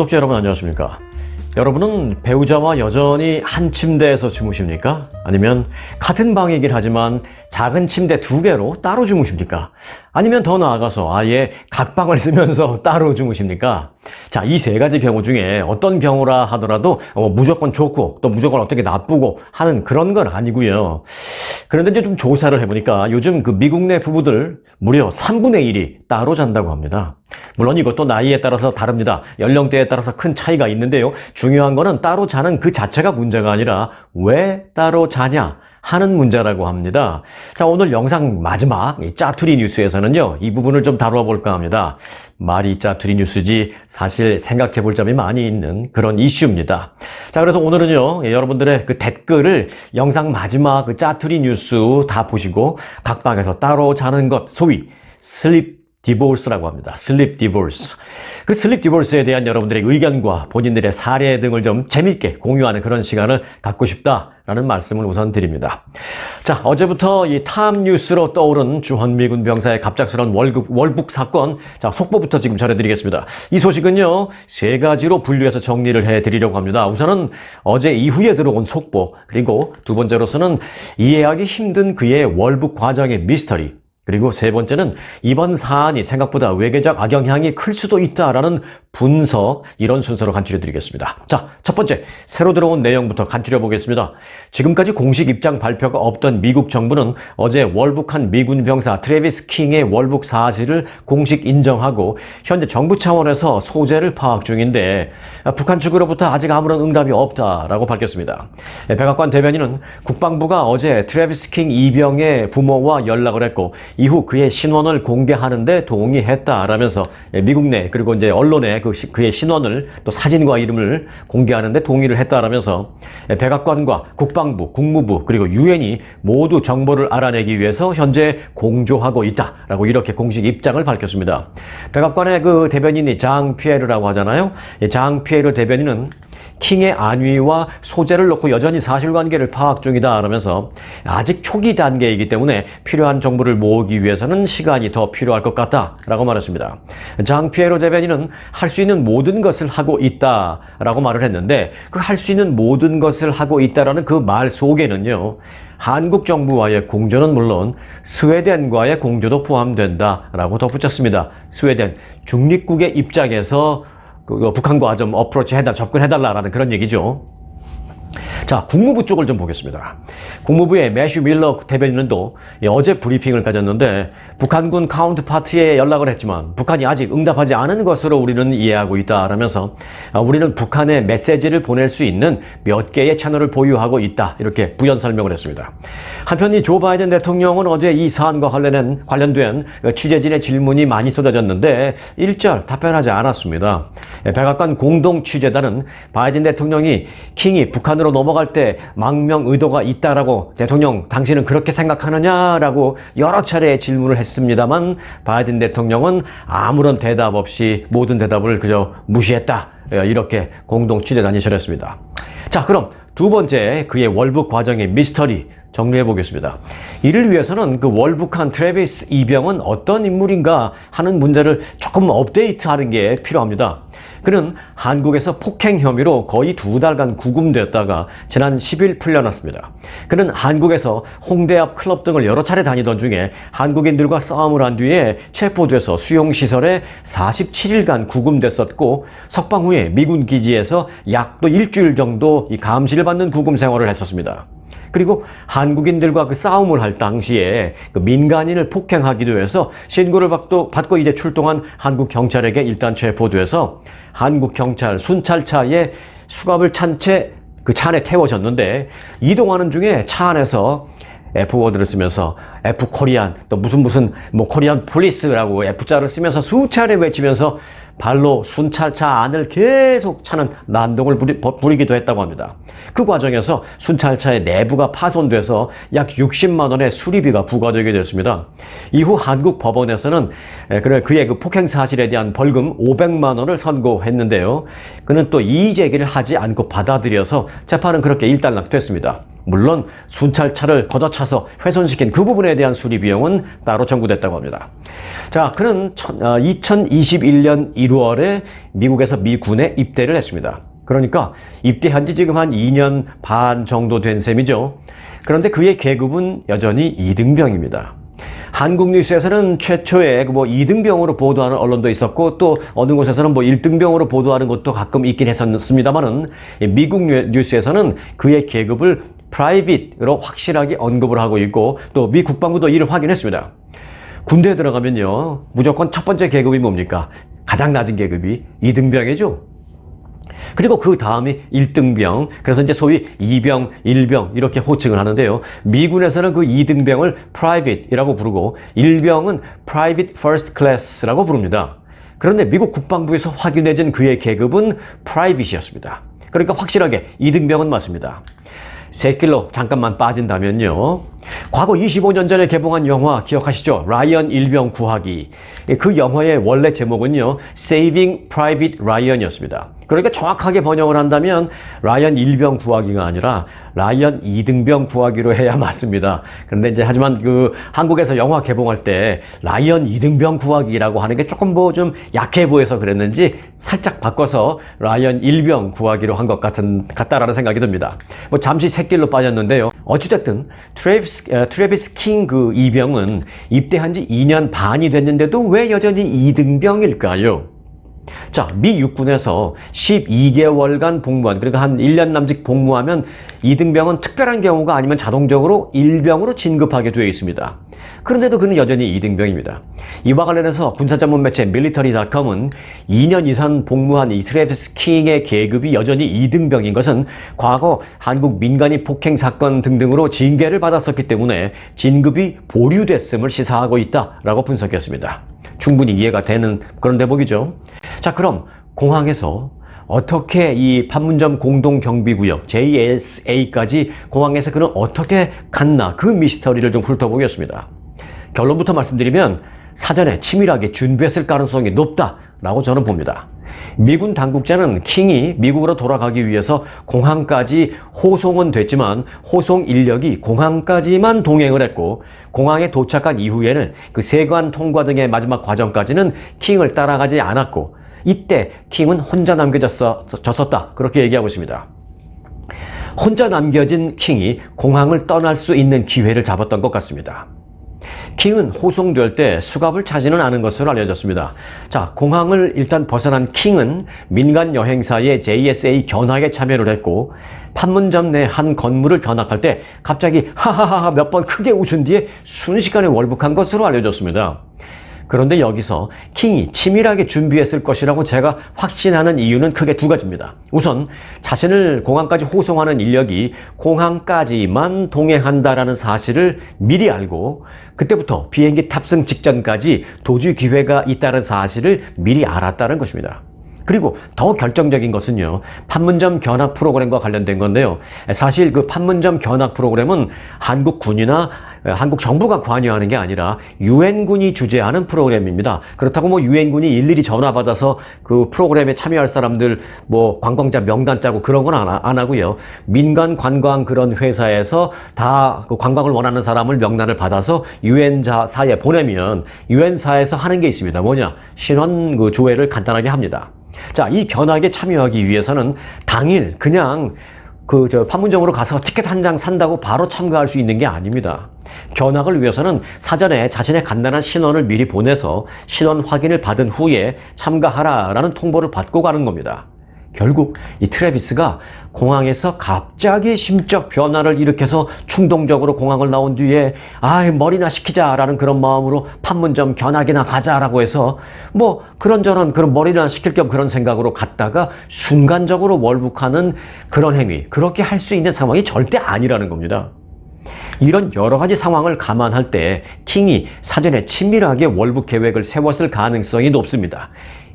구독자 여러분 안녕하십니까? 여러분은 배우자와 여전히 한 침대에서 주무십니까? 아니면 같은 방이긴 하지만 작은 침대 두 개로 따로 주무십니까? 아니면 더 나아가서 아예 각 방을 쓰면서 따로 주무십니까? 자, 이 세 가지 경우 중에 어떤 경우라 하더라도 어, 무조건 좋고 또 무조건 어떻게 나쁘고 하는 그런 건 아니고요. 그런데 이제 좀 조사를 해보니까 요즘 그 미국 내 부부들 무려 3분의 1이 따로 잔다고 합니다. 물론 이것도 나이에 따라서 다릅니다. 연령대에 따라서 큰 차이가 있는데요. 중요한 거는 따로 자는 그 자체가 문제가 아니라 왜 따로 자냐? 하는 문제라고 합니다. 자, 오늘 영상 마지막 이 짜투리 뉴스에서는요, 이 부분을 좀 다루어 볼까 합니다. 말이 짜투리 뉴스지 사실 생각해 볼 점이 많이 있는 그런 이슈입니다. 자, 그래서 오늘은요, 예, 여러분들의 그 댓글을 영상 마지막 그 짜투리 뉴스 다 보시고 각 방에서 따로 자는 것, 소위 슬립 디보스라고 합니다. 슬립 디보스. 그 슬립 디보스에 대한 여러분들의 의견과 본인들의 사례 등을 좀 재밌게 공유하는 그런 시간을 갖고 싶다라는 말씀을 우선 드립니다. 자, 어제부터 이탐 뉴스로 떠오른 주헌미군 병사의 갑작스러운 월급, 월북 사건. 자, 속보부터 지금 전해드리겠습니다. 이 소식은요, 세 가지로 분류해서 정리를 해드리려고 합니다. 우선은 어제 이후에 들어온 속보, 그리고 두 번째로서는 이해하기 힘든 그의 월북 과정의 미스터리, 그리고 세 번째는 이번 사안이 생각보다 외계적 악영향이 클 수도 있다라는 분석 이런 순서로 간추려 드리겠습니다. 자, 첫 번째 새로 들어온 내용부터 간추려 보겠습니다. 지금까지 공식 입장 발표가 없던 미국 정부는 어제 월북한 미군 병사 트래비스 킹의 월북 사실을 공식 인정하고 현재 정부 차원에서 소재를 파악 중인데 북한 측으로부터 아직 아무런 응답이 없다라고 밝혔습니다. 백악관 대변인은 국방부가 어제 트래비스 킹 이병의 부모와 연락을 했고 이후 그의 신원을 공개하는데 동의했다라면서 미국 내 그리고 이제 언론에 그 시- 그의 신원을 또 사진과 이름을 공개하는데 동의를 했다라면서 백악관과 국방부, 국무부 그리고 유엔이 모두 정보를 알아내기 위해서 현재 공조하고 있다라고 이렇게 공식 입장을 밝혔습니다. 백악관의 그 대변인이 장 피에르라고 하잖아요. 이장 피에르 대변인은 킹의 안위와 소재를 놓고 여전히 사실관계를 파악 중이다 라면서 아직 초기 단계이기 때문에 필요한 정보를 모으기 위해서는 시간이 더 필요할 것 같다 라고 말했습니다. 장 피에로 대변인은 할 수 있는 모든 것을 하고 있다 라고 말을 했는데 그 할 수 있는 모든 것을 하고 있다라는 그 말 속에는요 한국 정부와의 공조는 물론 스웨덴과의 공조도 포함된다라고 덧붙였습니다. 스웨덴 중립국의 입장에서 그 북한과 좀 어프로치 해달, 접근해달라라는 그런 얘기죠. 자, 국무부 쪽을 좀 보겠습니다. 국무부의 매슈 밀러 대변인은 또 어제 브리핑을 가졌는데 북한군 카운트파트에 연락을 했지만 북한이 아직 응답하지 않은 것으로 우리는 이해하고 있다라면서 아, 우리는 북한에 메시지를 보낼 수 있는 몇 개의 채널을 보유하고 있다 이렇게 부연 설명을 했습니다. 한편 이조 바이든 대통령은 어제 이 사안과 관련된 관련된 취재진의 질문이 많이 쏟아졌는데 일절 답변하지 않았습니다. 백악관 공동 취재단은 바이든 대통령이 킹이 북한으로 넘어 갈 때 망명 의도가 있다라고 대통령 당신은 그렇게 생각하느냐라고 여러 차례 질문을 했습니다만 바이든 대통령은 아무런 대답 없이 모든 대답을 그저 무시했다 이렇게 공동 취재단이 전했습니다. 자 그럼 두 번째 그의 월북 과정의 미스터리 정리해 보겠습니다. 이를 위해서는 그 월북한 트래비스 이병은 어떤 인물인가 하는 문제를 조금 업데이트하는 게 필요합니다. 그는 한국에서 폭행 혐의로 거의 두 달간 구금되었다가 지난 10일 풀려났습니다. 그는 한국에서 홍대 앞 클럽 등을 여러 차례 다니던 중에 한국인들과 싸움을 한 뒤에 체포돼서 수용시설에 47일간 구금됐었고 석방 후에 미군 기지에서 약 또 일주일 정도 이 감시를 받는 구금 생활을 했었습니다. 그리고 한국인들과 그 싸움을 할 당시에 그 민간인을 폭행하기도 해서 신고를 받고, 받고 이제 출동한 한국 경찰에게 일단 체포돼서 한국 경찰 순찰차에 수갑을 찬 채 그차 안에 태워졌는데 이동하는 중에 차 안에서 F워드를 쓰면서 F 코리안 또 무슨 무슨 뭐 코리안 폴리스라고 F자를 쓰면서 수차례 외치면서 발로 순찰차 안을 계속 차는 난동을 부리, 부리 기도 했다고 합니다. 그 과정에서 순찰차의 내부가 파손돼서 약 60만 원의 수리비가 부과되게 됐습니다. 이후 한국 법원에서는 그의 그 폭행 사실에 대한 벌금 500만 원을 선고했는데요. 그는 또 이의 제기를 하지 않고 받아들여서 재판은 그렇게 일단락됐습니다. 물론 순찰차를 걷어차서 훼손시킨 그 부분에 대한 수리 비용은 따로 청구됐다고 합니다. 자, 그는 2021년 1월에 미국에서 미군에 입대를 했습니다. 그러니까 입대한 지 지금 한 2년 반 정도 된 셈이죠. 그런데 그의 계급은 여전히 2등병입니다. 한국 뉴스에서는 최초에 뭐 2등병으로 보도하는 언론도 있었고 또 어느 곳에서는 뭐 1등병으로 보도하는 것도 가끔 있긴 했었습니다만은 미국 뉴스에서는 그의 계급을 프라이빗으로 확실하게 언급을 하고 있고 또 미 국방부도 이를 확인했습니다. 군대에 들어가면요 무조건 첫 번째 계급이 뭡니까? 가장 낮은 계급이 2등병이죠. 그리고 그 다음이 1등병, 그래서 이제 소위 2병, 1병 이렇게 호칭을 하는데요. 미군에서는 그 2등병을 private이라고 부르고 1병은 private first class라고 부릅니다. 그런데 미국 국방부에서 확인해진 그의 계급은 private이었습니다. 그러니까 확실하게 2등병은 맞습니다. 새길로 잠깐만 빠진다면요. 과거 25년 전에 개봉한 영화 기억하시죠? 라이언 일병 구하기. 그 영화의 원래 제목은요. Saving Private Ryan이었습니다. 그러니까 정확하게 번역을 한다면 라이언 일병 구하기가 아니라 라이언 이등병 구하기로 해야 맞습니다. 그런데 이제 하지만 그 한국에서 영화 개봉할 때 라이언 이등병 구하기라고 하는 게 조금 뭐 좀 약해 보여서 그랬는지 살짝 바꿔서 라이언 일병 구하기로 한 것 같은 같다라는 생각이 듭니다. 뭐 잠시 새길로 빠졌는데요. 어찌됐든 트래비스 트래비스 킹 그 이병은 입대한 지 2년 반이 됐는데도 왜 여전히 이등병일까요? 자, 미 육군에서 12개월간 복무한, 그러니까 한 1년 남짓 복무하면 이등병은 특별한 경우가 아니면 자동적으로 일병으로 진급하게 되어 있습니다. 그런데도 그는 여전히 이등병입니다. 이와 관련해서 군사 전문 매체 밀리터리닷컴은 2년 이상 복무한 이 트래비스 킹의 계급이 여전히 이등병인 것은 과거 한국 민간인 폭행 사건 등등으로 징계를 받았었기 때문에 진급이 보류됐음을 시사하고 있다라고 분석했습니다. 충분히 이해가 되는 그런 대목이죠. 자, 그럼 공항에서 어떻게 이 판문점 공동경비구역 JSA까지 공항에서 그는 어떻게 갔나 그 미스터리를 좀 훑어보겠습니다. 결론부터 말씀드리면 사전에 치밀하게 준비했을 가능성이 높다라고 저는 봅니다. 미군 당국자는 킹이 미국으로 돌아가기 위해서 공항까지 호송은 됐지만 호송 인력이 공항까지만 동행을 했고 공항에 도착한 이후에는 그 세관 통과 등의 마지막 과정까지는 킹을 따라가지 않았고 이때 킹은 혼자 남겨졌었다 그렇게 얘기하고 있습니다. 혼자 남겨진 킹이 공항을 떠날 수 있는 기회를 잡았던 것 같습니다. 킹은 호송될 때 수갑을 차지는 않은 것으로 알려졌습니다. 자, 공항을 일단 벗어난 킹은 민간 여행사의 JSA 견학에 참여를 했고 판문점 내 한 건물을 견학할 때 갑자기 하하하하 몇 번 크게 웃은 뒤에 순식간에 월북한 것으로 알려졌습니다. 그런데 여기서 킹이 치밀하게 준비했을 것이라고 제가 확신하는 이유는 크게 두 가지입니다. 우선 자신을 공항까지 호송하는 인력이 공항까지만 동행한다라는 사실을 미리 알고 그때부터 비행기 탑승 직전까지 도주 기회가 있다는 사실을 미리 알았다는 것입니다. 그리고 더 결정적인 것은요, 판문점 견학 프로그램과 관련된 건데요. 사실 그 판문점 견학 프로그램은 한국 군이나 한국 정부가 관여하는 게 아니라 유엔군이 주재하는 프로그램입니다. 그렇다고 뭐 유엔군이 일일이 전화 받아서 그 프로그램에 참여할 사람들 뭐 관광자 명단 짜고 그런 건 안 하고요. 민간 관광 그런 회사에서 다 그 관광을 원하는 사람을 명단을 받아서 유엔 사에 보내면 유엔사에서 하는 게 있습니다. 뭐냐? 신원 그 조회를 간단하게 합니다. 자, 이 견학에 참여하기 위해서는 당일 그냥 그 저 판문점으로 가서 티켓 한 장 산다고 바로 참가할 수 있는 게 아닙니다. 견학을 위해서는 사전에 자신의 간단한 신원을 미리 보내서 신원 확인을 받은 후에 참가하라라는 통보를 받고 가는 겁니다. 결국 이 트래비스가 공항에서 갑자기 심적 변화를 일으켜서 충동적으로 공항을 나온 뒤에 아 머리나 식히자라는 그런 마음으로 판문점 견학이나 가자라고 해서 뭐 그런저런 그런 머리나 식힐 겸 그런 생각으로 갔다가 순간적으로 월북하는 그런 행위 그렇게 할 수 있는 상황이 절대 아니라는 겁니다. 이런 여러 가지 상황을 감안할 때 킹이 사전에 친밀하게 월북 계획을 세웠을 가능성이 높습니다.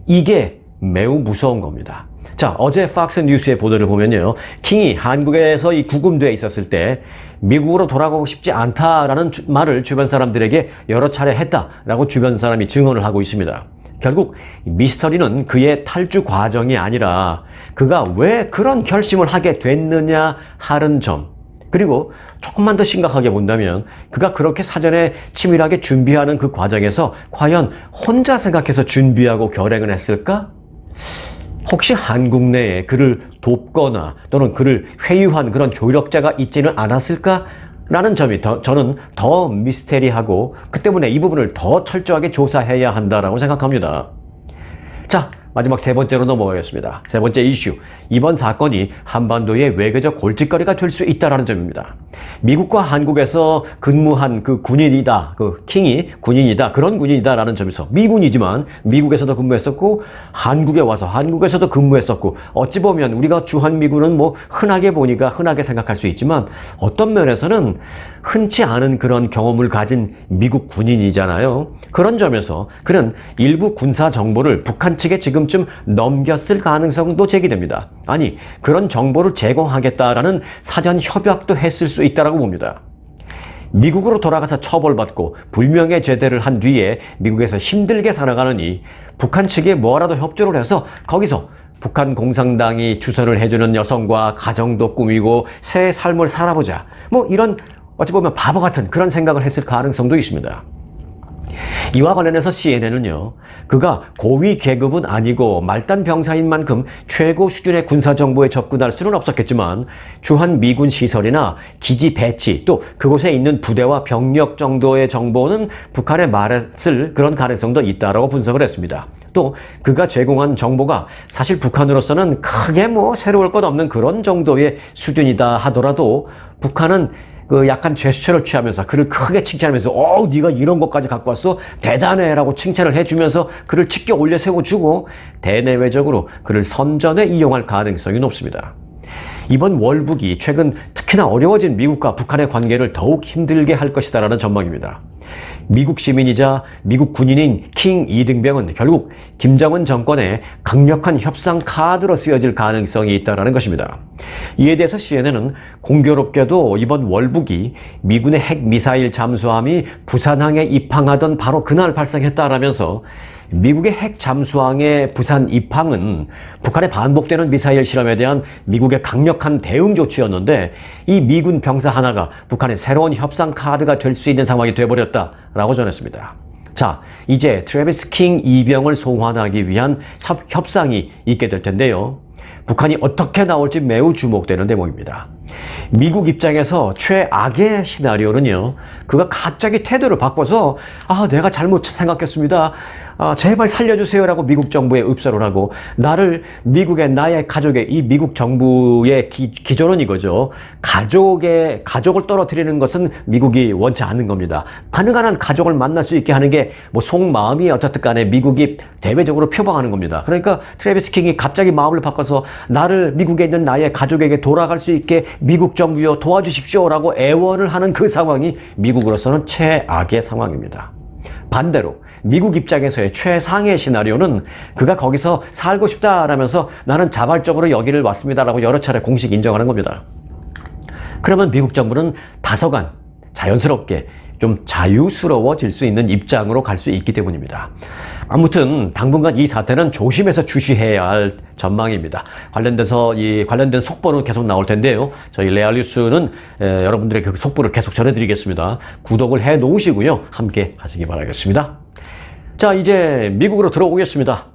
이게 매우 무서운 겁니다. 자, 어제 팍스 뉴스의 보도를 보면요. 킹이 한국에서 이 구금되어 있었을 때 미국으로 돌아가고 싶지 않다라는 주, 말을 주변 사람들에게 여러 차례 했다라고 주변 사람이 증언을 하고 있습니다. 결국 미스터리는 그의 탈주 과정이 아니라 그가 왜 그런 결심을 하게 됐느냐 하는 점. 그리고 조금만 더 심각하게 본다면 그가 그렇게 사전에 치밀하게 준비하는 그 과정에서 과연 혼자 생각해서 준비하고 결행을 했을까? 혹시 한국 내에 그를 돕거나 또는 그를 회유한 그런 조력자가 있지는 않았을까? 라는 점이 더, 저는 더 미스테리하고 그 때문에 이 부분을 더 철저하게 조사해야 한다라고 생각합니다. 자, 마지막 세 번째로 넘어가겠습니다. 세 번째 이슈. 이번 사건이 한반도의 외교적 골칫거리가 될 수 있다라는 점입니다. 미국과 한국에서 근무한 그 군인이다, 그 킹이 군인이다, 그런 군인이다라는 점에서 미군이지만 미국에서도 근무했었고 한국에 와서 한국에서도 근무했었고 어찌 보면 우리가 주한 미군은 뭐 흔하게 보니까 흔하게 생각할 수 있지만 어떤 면에서는 흔치 않은 그런 경험을 가진 미국 군인이잖아요. 그런 점에서 그는 일부 군사 정보를 북한 측에 지금 쯤 넘겼을 가능성도 제기됩니다. 아니, 그런 정보를 제공하겠다라는 사전 협약도 했을 수 있다라고 봅니다. 미국으로 돌아가서 처벌받고 불명예 제대를 한 뒤에 미국에서 힘들게 살아가느니 북한 측에 뭐라도 협조를 해서 거기서 북한 공산당이 주선을 해주는 여성과 가정도 꾸미고 새 삶을 살아보자. 뭐 이런 어찌 보면 바보 같은 그런 생각을 했을 가능성도 있습니다. 이와 관련해서 CNN은요, 그가 고위 계급은 아니고 말단 병사인 만큼 최고 수준의 군사 정보에 접근할 수는 없었겠지만 주한 미군 시설이나 기지 배치 또 그곳에 있는 부대와 병력 정도의 정보는 북한에 말했을 그런 가능성도 있다라고 분석을 했습니다. 또 그가 제공한 정보가 사실 북한으로서는 크게 뭐 새로울 것 없는 그런 정도의 수준이다 하더라도 북한은 그 약간 제스처를 취하면서 그를 크게 칭찬하면서 어 네가 이런 것까지 갖고 왔어 대단해라고 칭찬을 해주면서 그를 치켜 올려 세워주고 대내외적으로 그를 선전에 이용할 가능성이 높습니다. 이번 월북이 최근 특히나 어려워진 미국과 북한의 관계를 더욱 힘들게 할 것이다라는 전망입니다. 미국 시민이자 미국 군인인 킹 이등병은 결국 김정은 정권의 강력한 협상 카드로 쓰여질 가능성이 있다는 것입니다. 이에 대해서 CNN은 공교롭게도 이번 월북이 미군의 핵 미사일 잠수함이 부산항에 입항하던 바로 그날 발생했다라면서 미국의 핵 잠수함의 부산 입항은 북한의 반복되는 미사일 실험에 대한 미국의 강력한 대응 조치였는데 이 미군 병사 하나가 북한의 새로운 협상 카드가 될 수 있는 상황이 되어버렸다라고 전했습니다. 자, 이제 트래비스 킹 이병을 송환하기 위한 협상이 있게 될 텐데요. 북한이 어떻게 나올지 매우 주목되는 대목입니다. 미국 입장에서 최악의 시나리오는요, 그가 갑자기 태도를 바꿔서, 아, 내가 잘못 생각했습니다. 아, 제발 살려주세요라고 미국 정부에 읍소를 하고, 나를 미국의 나의 가족의 이 미국 정부의 기, 기조는 이거죠. 가족의, 가족을 떨어뜨리는 것은 미국이 원치 않는 겁니다. 가능한 한 가족을 만날 수 있게 하는 게 뭐 속마음이 어쨌든 간에 미국이 대외적으로 표방하는 겁니다. 그러니까 트래비스 킹이 갑자기 마음을 바꿔서 나를 미국에 있는 나의 가족에게 돌아갈 수 있게 미국 정부여 도와주십시오라고 애원을 하는 그 상황이 미국으로서는 최악의 상황입니다. 반대로 미국 입장에서의 최상의 시나리오는 그가 거기서 살고 싶다라면서 나는 자발적으로 여기를 왔습니다라고 여러 차례 공식 인정하는 겁니다. 그러면 미국 정부는 다소간 자연스럽게 좀 자유스러워질 수 있는 입장으로 갈 수 있기 때문입니다. 아무튼 당분간 이 사태는 조심해서 주시해야 할 전망입니다. 관련돼서 이 관련된 속보는 계속 나올 텐데요. 저희 레알뉴스는 여러분들에게 그 속보를 계속 전해드리겠습니다. 구독을 해 놓으시고요. 함께 하시기 바라겠습니다. 자, 이제 미국으로 들어오겠습니다.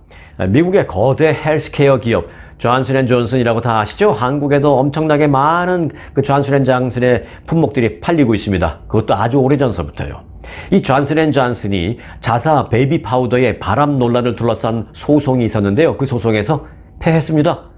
미국의 거대 헬스케어 기업 존슨 앤 존슨이라고 다 아시죠? 한국에도 엄청나게 많은 그 존슨 앤 존슨의 품목들이 팔리고 있습니다. 그것도 아주 오래전서부터요. 이 존슨 앤 존슨이 자사 베이비 파우더의 바람 논란을 둘러싼 소송이 있었는데요. 그 소송에서 패했습니다.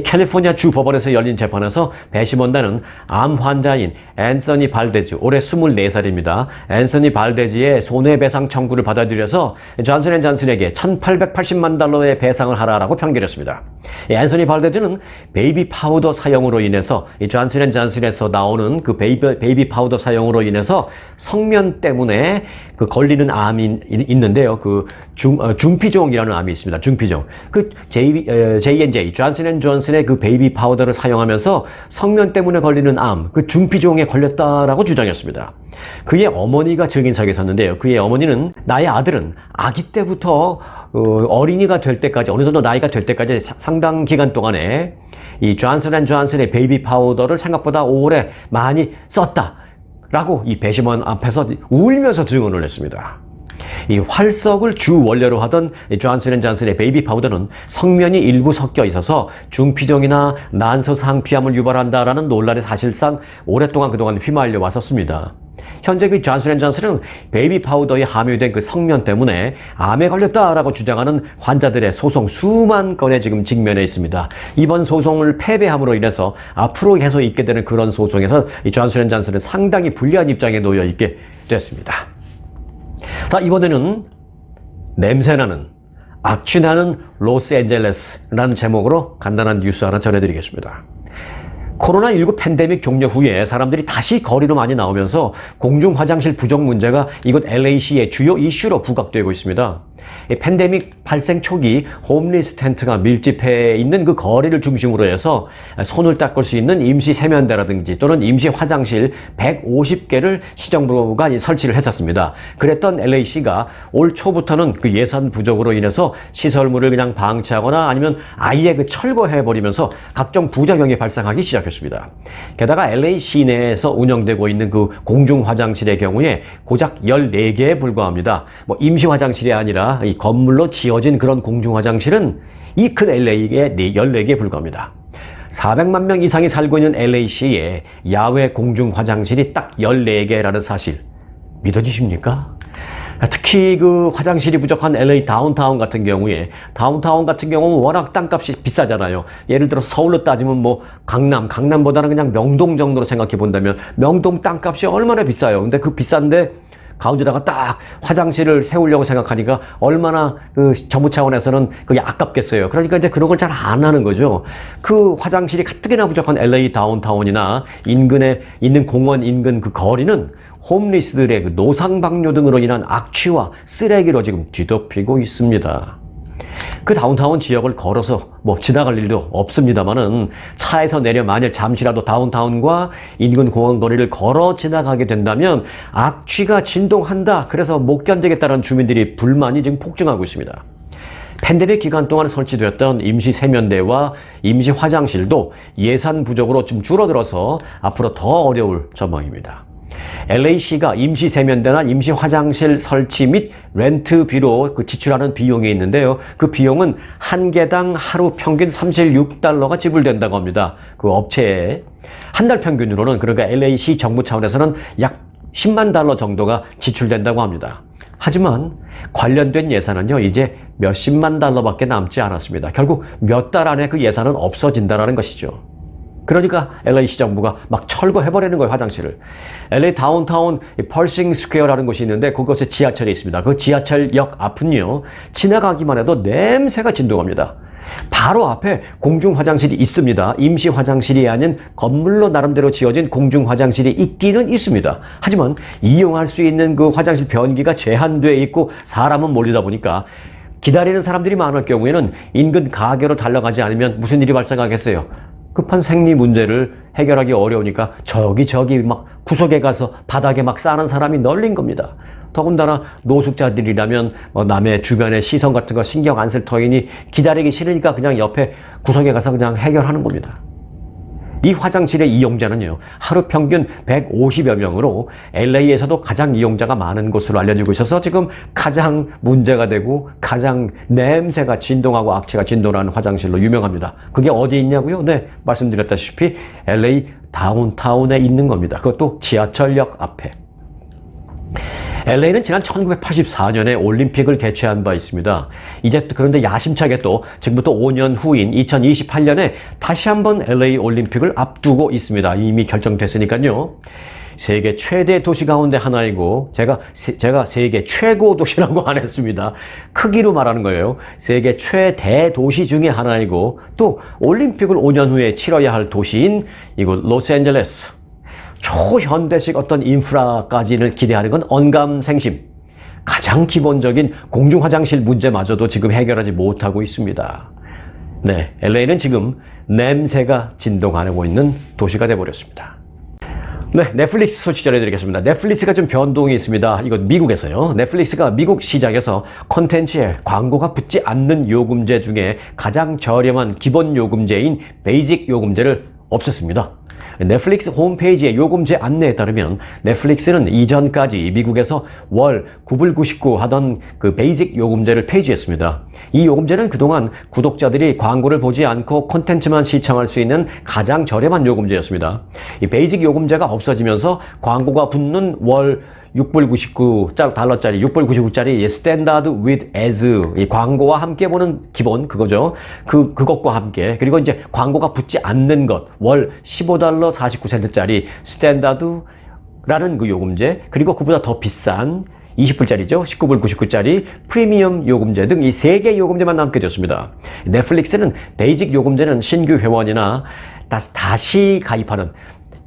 캘리포니아 주 법원에서 열린 재판에서 배심원단은 암 환자인 앤서니 발데즈, 올해 24살입니다. 앤서니 발데즈의 손해배상 청구를 받아들여서 존슨에게 1880만 달러의 배상을 하라라고 판결했습니다. 앤서니 발데즈는 베이비 파우더 사용으로 인해서 존슨에서 나오는 그 베이비, 베이비 파우더 사용으로 인해서 성면 때문에 그 걸리는 암이 있는데요. 그 중, 어, 중피종이라는 암이 있습니다. 중피종. 그 J, 어, J&J, 존슨 앤 존슨의 그 베이비 파우더를 사용하면서 성면 때문에 걸리는 암, 그 중피종에 걸렸다라고 주장했습니다. 그의 어머니가 증인석에 섰는데요. 그의 어머니는 나의 아들은 아기 때부터 어, 어린이가 될 때까지 어느 정도 나이가 될 때까지 상당 기간 동안에 이 존슨 앤 존슨의 베이비 파우더를 생각보다 오래 많이 썼다. 라고 이 배심원 앞에서 울면서 증언을 했습니다. 이 활석을 주 원료로 하던 존슨 앤 존슨의 베이비 파우더는 성면이 일부 섞여 있어서 중피종이나 난소상 피암을 유발한다라는 논란에 사실상 오랫동안 그동안 휘말려 왔었습니다. 현재 그 존슨 앤 존슨은 베이비 파우더에 함유된 그 성면 때문에 암에 걸렸다라고 주장하는 환자들의 소송 수만 건에 지금 직면해 있습니다. 이번 소송을 패배함으로 인해서 앞으로 계속 있게 되는 그런 소송에서 이 존슨 앤 존슨은 상당히 불리한 입장에 놓여 있게 됐습니다. 자, 이번에는 냄새나는 악취나는 로스앤젤레스라는 제목으로 간단한 뉴스 하나 전해드리겠습니다. 코로나19 팬데믹 종료 후에 사람들이 다시 거리로 많이 나오면서 공중 화장실 부족 문제가 이곳 LA시의 주요 이슈로 부각되고 있습니다. 이 팬데믹 발생 초기 홈리스 텐트가 밀집해 있는 그 거리를 중심으로 해서 손을 닦을 수 있는 임시 세면대라든지 또는 임시 화장실 150개를 시정부가 설치를 했었습니다. 그랬던 LA시가 올 초부터는 그 예산 부족으로 인해서 시설물을 그냥 방치하거나 아니면 아예 그 철거해버리면서 각종 부작용이 발생하기 시작했습니다. 게다가 LA 시내에서 운영되고 있는 그 공중 화장실의 경우에 고작 14개에 불과합니다. 뭐 임시 화장실이 아니라 이 건물로 지어진 그런 공중 화장실은 이 큰 LA에 14개에 불과합니다. 400만 명 이상이 살고 있는 LA시에 야외 공중 화장실이 딱 14개라는 사실 믿어지십니까? 특히 그 화장실이 부족한 LA 다운타운 같은 경우에 다운타운 같은 경우는 워낙 땅값이 비싸잖아요. 예를 들어 서울로 따지면 뭐 강남, 강남보다는 그냥 명동 정도로 생각해 본다면 명동 땅값이 얼마나 비싸요. 근데 그 비싼데 가운데다가 딱 화장실을 세우려고 생각하니까 얼마나 그 정부 차원에서는 그게 아깝겠어요. 그러니까 이제 그런 걸 잘 안 하는 거죠. 그 화장실이 가뜩이나 부족한 LA 다운타운이나 인근에 있는 공원 인근 그 거리는 홈리스들의 그 노상방뇨 등으로 인한 악취와 쓰레기로 지금 뒤덮이고 있습니다. 그 다운타운 지역을 걸어서 뭐 지나갈 일도 없습니다만은 차에서 내려 만일 잠시라도 다운타운과 인근 공원 거리를 걸어 지나가게 된다면 악취가 진동한다. 그래서 못 견디겠다는 주민들이 불만이 지금 폭증하고 있습니다. 팬데믹 기간 동안 설치되었던 임시 세면대와 임시 화장실도 예산 부족으로 좀 줄어들어서 앞으로 더 어려울 전망입니다. LA시가 임시 세면대나 임시 화장실 설치 및 렌트비로 그 지출하는 비용이 있는데요. 그 비용은 한 개당 하루 평균 36달러가 지불된다고 합니다. 그 업체에. 한 달 평균으로는 그러니까 LA시 정부 차원에서는 약 10만 달러 정도가 지출된다고 합니다. 하지만 관련된 예산은요, 이제 몇십만 달러밖에 남지 않았습니다. 결국 몇 달 안에 그 예산은 없어진다는 것이죠. 그러니까 LA 시정부가 막 철거해버리는 거예요, 화장실을. LA 다운타운 펄싱 스퀘어라는 곳이 있는데 그곳에 지하철이 있습니다. 그 지하철역 앞은요, 지나가기만 해도 냄새가 진동합니다. 바로 앞에 공중 화장실이 있습니다. 임시 화장실이 아닌 건물로 나름대로 지어진 공중 화장실이 있기는 있습니다. 하지만 이용할 수 있는 그 화장실 변기가 제한되어 있고 사람은 몰리다 보니까 기다리는 사람들이 많을 경우에는 인근 가게로 달려가지 않으면 무슨 일이 발생하겠어요? 급한 생리 문제를 해결하기 어려우니까 저기 저기 막 구석에 가서 바닥에 막 싸는 사람이 널린 겁니다. 더군다나 노숙자들이라면 뭐 남의 주변의 시선 같은 거 신경 안 쓸 터이니 기다리기 싫으니까 그냥 옆에 구석에 가서 그냥 해결하는 겁니다. 이 화장실의 이용자는요, 하루 평균 150여 명으로 LA에서도 가장 이용자가 많은 곳으로 알려지고 있어서 지금 가장 문제가 되고 가장 냄새가 진동하고 악취가 진동하는 화장실로 유명합니다. 그게 어디에 있냐고요? 네, 말씀드렸다시피 LA 다운타운에 있는 겁니다. 그것도 지하철역 앞에. LA는 지난 1984년에 올림픽을 개최한 바 있습니다. 이제 그런데 야심차게 또 지금부터 5년 후인 2028년에 다시 한번 LA 올림픽을 앞두고 있습니다. 이미 결정됐으니까요. 세계 최대 도시 가운데 하나이고 제가 세, 제가 세계 최고 도시라고 안 했습니다. 크기로 말하는 거예요. 세계 최대 도시 중에 하나이고 또 올림픽을 5년 후에 치러야 할 도시인 이곳 로스앤젤레스. 초현대식 어떤 인프라까지를 기대하는 건 언감생심. 가장 기본적인 공중 화장실 문제마저도 지금 해결하지 못하고 있습니다. 네, LA는 지금 냄새가 진동하고 있는 도시가 되어버렸습니다. 네, 넷플릭스 소식 전해드리겠습니다. 넷플릭스가 좀 변동이 있습니다. 이거 미국에서요. 넷플릭스가 미국 시장에서 콘텐츠에 광고가 붙지 않는 요금제 중에 가장 저렴한 기본 요금제인 베이직 요금제를 없앴습니다. 넷플릭스 홈페이지의 요금제 안내에 따르면 넷플릭스는 이전까지 미국에서 월 9불 99 하던 그 베이직 요금제를 폐지했습니다. 이 요금제는 그동안 구독자들이 광고를 보지 않고 콘텐츠만 시청할 수 있는 가장 저렴한 요금제였습니다. 이 베이직 요금제가 없어지면서 광고가 붙는 월 6불 99 달러짜리 6불 99짜리 스탠다드 with as 이 광고와 함께 보는 기본 그거죠. 그 그것과 함께 그리고 이제 광고가 붙지 않는 것 월 15달러 49센트짜리 스탠다드 라는 그 요금제 그리고 그보다 더 비싼 20불짜리죠. 19불 99짜리 프리미엄 요금제 등 이 세 개 요금제만 남게 됐습니다. 넷플릭스는 베이직 요금제는 신규 회원이나 다시, 다시 가입하는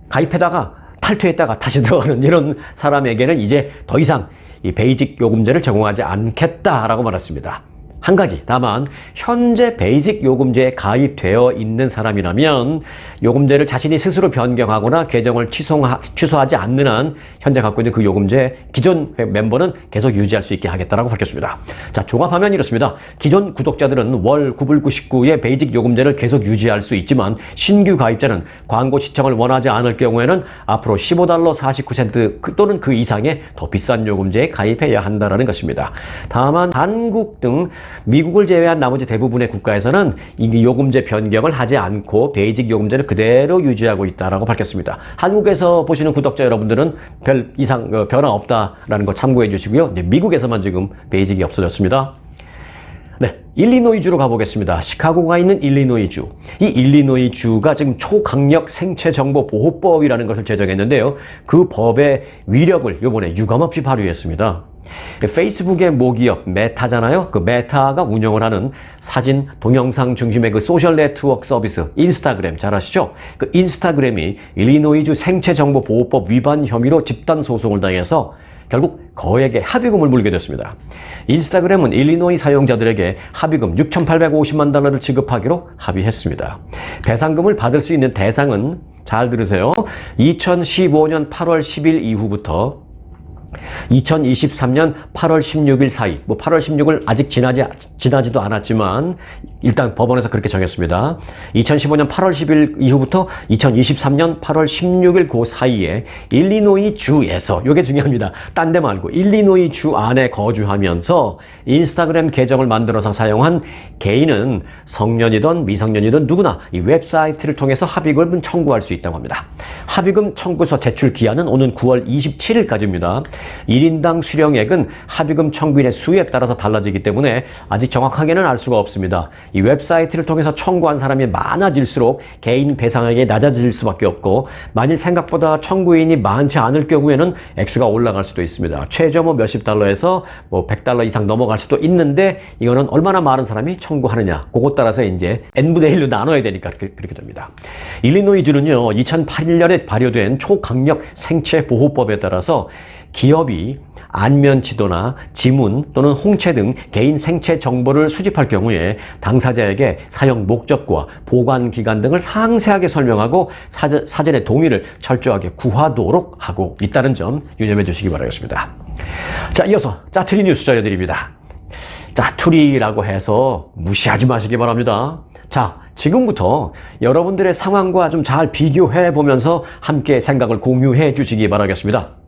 가입에다가 탈퇴했다가 다시 들어가는 이런 사람에게는 이제 더 이상 이 베이직 요금제를 제공하지 않겠다라고 말했습니다. 한 가지 다만 현재 베이직 요금제에 가입되어 있는 사람이라면 요금제를 자신이 스스로 변경하거나 계정을 취소하, 취소하지 않는 한 현재 갖고 있는 그 요금제 기존 멤버는 계속 유지할 수 있게 하겠다라고 밝혔습니다. 자 종합하면 이렇습니다. 기존 구독자들은 월 9불 99의 베이직 요금제를 계속 유지할 수 있지만 신규 가입자는 광고 시청을 원하지 않을 경우에는 앞으로 15달러 49센트 또는 그 이상의 더 비싼 요금제에 가입해야 한다는 것입니다. 다만 한국 등 미국을 제외한 나머지 대부분의 국가에서는 이 요금제 변경을 하지 않고 베이직 요금제를 그대로 유지하고 있다라고 밝혔습니다. 한국에서 보시는 구독자 여러분들은 별 이상 어, 변화 없다라는 거 참고해 주시고요. 네, 미국에서만 지금 베이직이 없어졌습니다. 네, 일리노이주로 가보겠습니다. 시카고가 있는 일리노이주. 이 일리노이주가 지금 초강력 생체정보보호법이라는 것을 제정했는데요. 그 법의 위력을 이번에 유감없이 발휘했습니다. 페이스북의 모기업 메타잖아요. 그 메타가 운영을 하는 사진, 동영상 중심의 그 소셜 네트워크 서비스 인스타그램 잘 아시죠? 그 인스타그램이 일리노이주 생체정보보호법 위반 혐의로 집단 소송을 당해서 결국 거액의 합의금을 물게 됐습니다. 인스타그램은 일리노이 사용자들에게 합의금 6,850만 달러를 지급하기로 합의했습니다. 배상금을 받을 수 있는 대상은 잘 들으세요. 2015년 8월 10일 이후부터 2023년 8월 16일 사이, 뭐 8월 16일 아직 지나지, 지나지도 않았지만 일단 법원에서 그렇게 정했습니다. 2015년 8월 10일 이후부터 2023년 8월 16일 그 사이에 일리노이 주에서, 요게 중요합니다. 딴 데 말고 일리노이 주 안에 거주하면서 인스타그램 계정을 만들어서 사용한 개인은 성년이든 미성년이든 누구나 이 웹사이트를 통해서 합의금을 청구할 수 있다고 합니다. 합의금 청구서 제출 기한은 오는 9월 27일까지입니다. 1인당 수령액은 합의금 청구인의 수에 따라서 달라지기 때문에 아직 정확하게는 알 수가 없습니다. 이 웹사이트를 통해서 청구한 사람이 많아질수록 개인 배상액이 낮아질 수밖에 없고 만일 생각보다 청구인이 많지 않을 경우에는 액수가 올라갈 수도 있습니다. 최저 뭐 몇십 달러에서 뭐 100달러 이상 넘어갈 수도 있는데 이거는 얼마나 많은 사람이 청구하느냐 그것 따라서 이제 n분의 1로 나눠야 되니까 그렇게 됩니다. 일리노이주는요 2008년에 발효된 초강력 생체 보호법에 따라서 기업이 안면 지도나 지문 또는 홍채 등 개인 생체 정보를 수집할 경우에 당사자에게 사용 목적과 보관 기간 등을 상세하게 설명하고 사전, 사전의 동의를 철저하게 구하도록 하고 있다는 점 유념해 주시기 바라겠습니다. 자, 이어서 짜투리 뉴스 전해드립니다. 짜투리라고 해서 무시하지 마시기 바랍니다. 자, 지금부터 여러분들의 상황과 좀 잘 비교해 보면서 함께 생각을 공유해 주시기 바라겠습니다.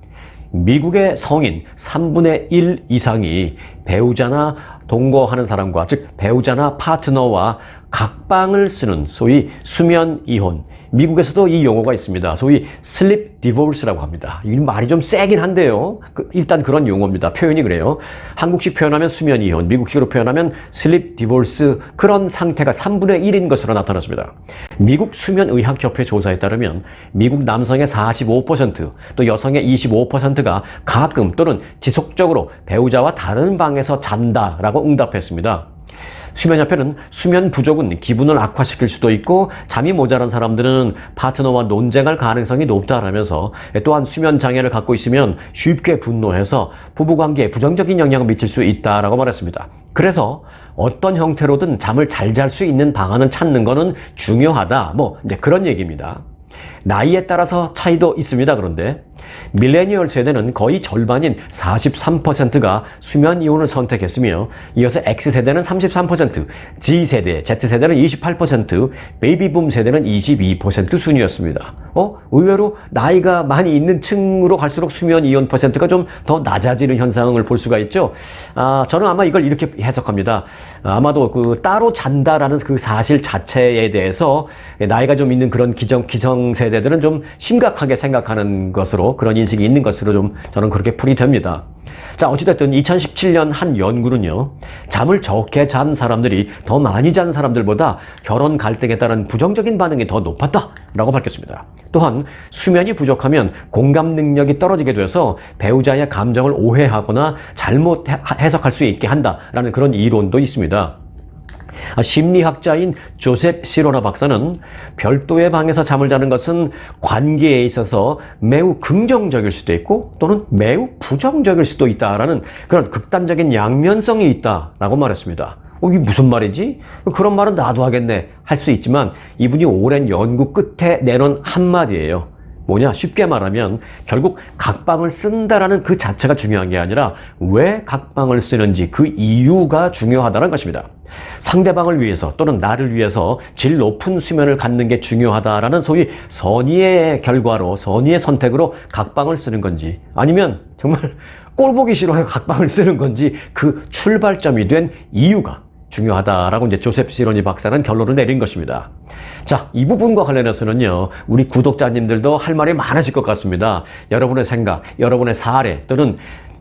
미국의 성인 3분의 1 이상이 배우자나 동거하는 사람과 즉 배우자나 파트너와 각방을 쓰는 소위 수면 이혼 미국에서도 이 용어가 있습니다. 소위 슬립 디보스라고 합니다. 이 말이 좀 세긴 한데요. 그 일단 그런 용어입니다. 표현이 그래요. 한국식 표현하면 수면 이혼, 미국식으로 표현하면 슬립 디보스 그런 상태가 3분의 1인 것으로 나타났습니다. 미국 수면 의학 협회 조사에 따르면 미국 남성의 45%또 여성의 25%가 가끔 또는 지속적으로 배우자와 다른 방에서 잔다라고 응답했습니다. 수면협회는 수면 부족은 기분을 악화시킬 수도 있고 잠이 모자란 사람들은 파트너와 논쟁할 가능성이 높다라면서 또한 수면 장애를 갖고 있으면 쉽게 분노해서 부부관계에 부정적인 영향을 미칠 수 있다라고 말했습니다. 그래서 어떤 형태로든 잠을 잘 잘 수 있는 방안을 찾는 것은 중요하다. 뭐 이제 그런 얘기입니다. 나이에 따라서 차이도 있습니다. 그런데 밀레니얼 세대는 거의 절반인 43%가 수면 이혼을 선택했으며 이어서 X세대는 33%, G세대, Z세대는 28%, 베이비붐 세대는 22% 순이었습니다. 어? 의외로 나이가 많이 있는 층으로 갈수록 수면 이혼 퍼센트가 좀 더 낮아지는 현상을 볼 수가 있죠. 아, 저는 아마 이걸 이렇게 해석합니다. 아마도 그 따로 잔다라는 그 사실 자체에 대해서 나이가 좀 있는 그런 기성, 기성 세대들은 좀 심각하게 생각하는 것으로 그런 인식이 있는 것으로 좀 저는 그렇게 풀이 됩니다. 자, 어찌됐든 2017년 한 연구는요, 잠을 적게 잔 사람들이 더 많이 잔 사람들보다 결혼 갈등에 따른 부정적인 반응이 더 높았다라고 밝혔습니다. 또한 수면이 부족하면 공감 능력이 떨어지게 되어서 배우자의 감정을 오해하거나 잘못 해- 해석할 수 있게 한다라는 그런 이론도 있습니다. 아, 심리학자인 조셉 시로나 박사는 별도의 방에서 잠을 자는 것은 관계에 있어서 매우 긍정적일 수도 있고 또는 매우 부정적일 수도 있다라는 그런 극단적인 양면성이 있다라고 말했습니다. 어, 이게 무슨 말이지? 그런 말은 나도 하겠네 할 수 있지만 이분이 오랜 연구 끝에 내놓은 한마디예요. 뭐냐? 쉽게 말하면 결국 각방을 쓴다라는 그 자체가 중요한 게 아니라 왜 각방을 쓰는지 그 이유가 중요하다는 것입니다. 상대방을 위해서 또는 나를 위해서 질 높은 수면을 갖는 게 중요하다라는 소위 선의의 결과로 선의의 선택으로 각방을 쓰는 건지 아니면 정말 꼴보기 싫어서 각방을 쓰는 건지 그 출발점이 된 이유가 중요하다라고 이제 조셉 시로니 박사는 결론을 내린 것입니다. 자, 이 부분과 관련해서는요, 우리 구독자님들도 할 말이 많으실 것 같습니다. 여러분의 생각, 여러분의 사례, 또는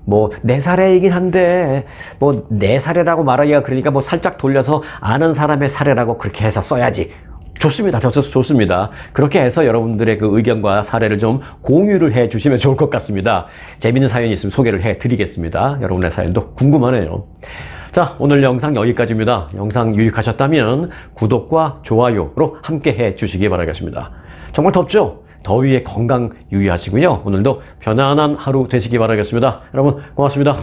뭐, 내 사례이긴 한데, 뭐, 내 사례라고 말하기가 그러니까 뭐 살짝 돌려서 아는 사람의 사례라고 그렇게 해서 써야지. 좋습니다. 좋, 좋습니다. 그렇게 해서 여러분들의 그 의견과 사례를 좀 공유를 해 주시면 좋을 것 같습니다. 재밌는 사연이 있으면 소개를 해 드리겠습니다. 여러분의 사연도 궁금하네요. 자, 오늘 영상 여기까지입니다. 영상 유익하셨다면 구독과 좋아요로 함께 해 주시기 바라겠습니다. 정말 덥죠? 더위에 건강 유의하시고요. 오늘도 편안한 하루 되시기 바라겠습니다. 여러분, 고맙습니다.